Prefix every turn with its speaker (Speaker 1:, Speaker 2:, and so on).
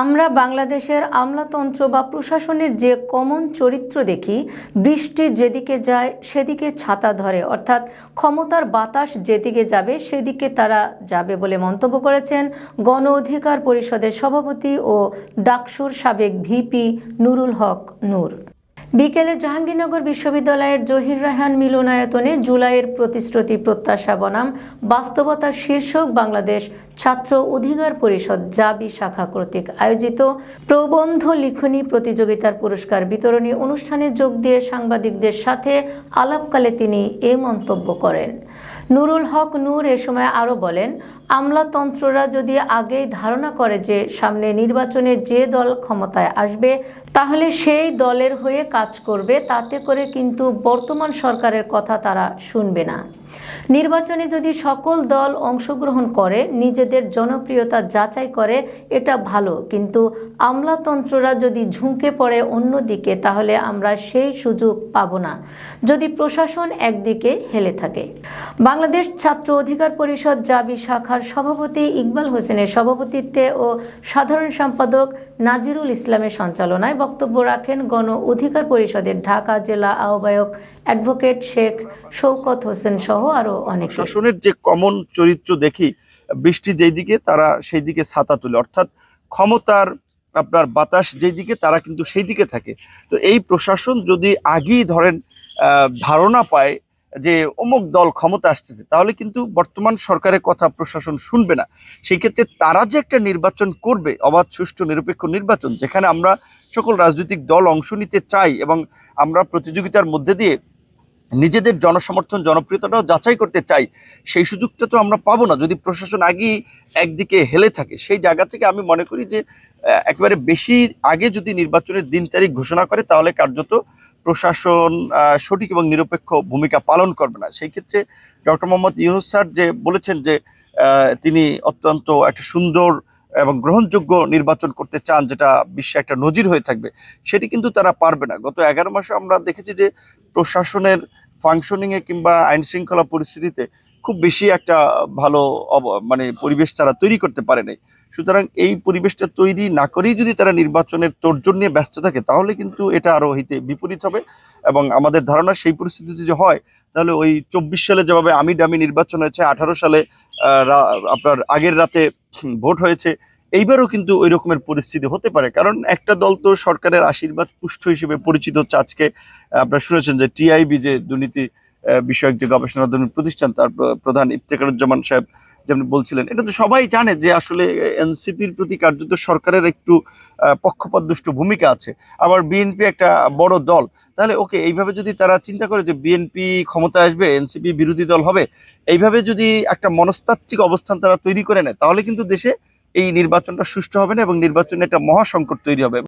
Speaker 1: আমরা বাংলাদেশের আমলাতন্ত্র বা প্রশাসনের যে কমন চরিত্র দেখি, বৃষ্টি যেদিকে যায় সেদিকে ছাতা ধরে, অর্থাৎ ক্ষমতার বাতাস যেদিকে যাবে সেদিকে তারা যাবে বলে মন্তব্য করেছেন গণ অধিকার পরিষদের সভাপতি ও ডাকসুর সাবেক ভিপি নুরুল হক নূর। বিকেলে জাহাঙ্গীরনগর বিশ্ববিদ্যালয়ের জহির রায়হান মিলনায়তনে জুলাইয়ের প্রতিশ্রুতি প্রত্যাশা বনাম বাস্তবতার শীর্ষক বাংলাদেশ ছাত্র অধিকার পরিষদ জাবি শাখা কর্তৃক আয়োজিত প্রবন্ধ লিখনী প্রতিযোগিতার পুরস্কার বিতরণী অনুষ্ঠানে যোগ দিয়ে সাংবাদিকদের সাথে আলাপকালে তিনি এ মন্তব্য করেন। নুরুল হক নূর এ সময় আরও বলেন, আমলাতন্ত্ররা যদি আগেই ধারণা করে যে সামনে নির্বাচনে যে দল ক্ষমতায় আসবে, তাহলে সেই দলের হয়ে কাজ করবে, তাতে করে কিন্তু বর্তমান সরকারের কথা তারা শুনবে না। নির্বাচনে যদি সকল দল অংশগ্রহণ করে, নিজেদের জনপ্রিয়তা যাচাই করে, এটা ভালো। কিন্তু আমলাতন্ত্ররা যদি ঝুঁকে পড়ে অন্যদিকে, তাহলে আমরা সেই সুযোগ পাব না। যদি প্রশাসন একদিকে হেলে থাকে। বাংলাদেশ ছাত্র অধিকার পরিষদ জাবি শাখার সভাপতি ইকবাল হোসেনের সভাপতিত্বে ও সাধারণ সম্পাদক নাজিরুল ইসলামের সঞ্চালনায় বক্তব্য রাখেন গণ অধিকার পরিষদের ঢাকা জেলা আহ্বায়ক অ্যাডভোকেট শেখ শৌকত হোসেন সহ আরও অনেকে।
Speaker 2: শাসনের যে কমন চরিত্র দেখি, বৃষ্টি যেই দিকে তারা সেই দিকে ছাতা তুলে। অর্থাৎ ক্ষমতার আপনার বাতাস যেই দিকে তারা কিন্তু সেই দিকে থাকে। তো এই প্রশাসন যদি আগেই ধরেন ধারণা পায় যে অমুক দল ক্ষমতা আসতেছে, তাহলে কিন্তু বর্তমান সরকারের কথা প্রশাসন শুনবে না। সেই ক্ষেত্রে তারা যে একটা নির্বাচন করবে, অবাধ, সুষ্ঠু, নিরপেক্ষ নির্বাচন, যেখানে আমরা সকল রাজনৈতিক দল অংশ নিতে চাই এবং আমরা প্রতিযোগিতার মধ্যে দিয়ে নিজেদের জনসমর্থন, জনপ্রিয়তাটাও যাচাই করতে চাই, সেই সুযোগটা তো আমরা পাবো না। যদি প্রশাসন আগেই একদিকে হেলে থাকে, সেই জায়গা থেকে আমি মনে করি যে একেবারে বেশি আগে যদি নির্বাচনের দিন তারিখ ঘোষণা করে, তাহলে কার্যত প্রশাসন সঠিক এবং নিরপেক্ষ ভূমিকা পালন করবে না। সেই ক্ষেত্রে ডক্টর মোহাম্মদ ইউনুস স্যার যে বলেছেন যে তিনি অত্যন্ত একটা সুন্দর এবং গ্রহণযোগ্য নির্বাচন করতে চান, যেটা বিশ্বে একটা নজির হয়ে থাকবে, সেটি কিন্তু তারা পারবে না। গত এগারো মাসে আমরা দেখেছি যে, প্রশাসনের ফাংশনিং এ কিংবা আইন শৃঙ্খলা পরিস্থিতিতে খুব বেশি একটা ভালো মানে পরিবেশ তারা তৈরি করতে পারে নাই। সুতরাং এই পরিবেশটা তৈরি না করেই যদি তারা নির্বাচনের তোড়জোড় নিয়ে ব্যস্ত থাকে, তাহলে কিন্তু এটা আরও হইতে বিপরীত হবে এবং আমাদের ধারণা সেই পরিস্থিতি যদি হয়, তাহলে ওই চব্বিশ সালে যেভাবে আমি ডামি নির্বাচন হয়েছে, আঠারো সালে আপনার আগের রাতে ভোট হয়েছে এইবারও কিন্তু ওই রকমের পরিস্থিতি হতে পারে। কারণ একটা দল তো সরকারের আশীর্বাদ পুষ্ট হিসেবে পরিচিত। হচ্ছে আজকে আপনারা শুনেছেন যে টিআইবি যে দুর্নীতি বিষয়ক যে গবেষণা প্রতিষ্ঠান, তার প্রধান ইফতেখারুজ্জামান সাহেব যেমন বলছিলেন, এটা তো সবাই জানে যে আসলে এনসিপির প্রতি কার্যত সরকারের একটু পক্ষপাতদুষ্ট ভূমিকা আছে। আবার বিএনপি একটা বড় দল, তাহলে ওকে এইভাবে যদি তারা চিন্তা করে যে বিএনপি ক্ষমতায় আসবে, এনসিপি বিরোধী দল হবে, এইভাবে যদি একটা মনস্তাত্ত্বিক অবস্থান তারা তৈরি করে নেয়, তাহলে কিন্তু দেশে এই নির্বাচনটা সুষ্ঠু হবে না এবং নির্বাচনে একটা মহাসংকট তৈরি হবে।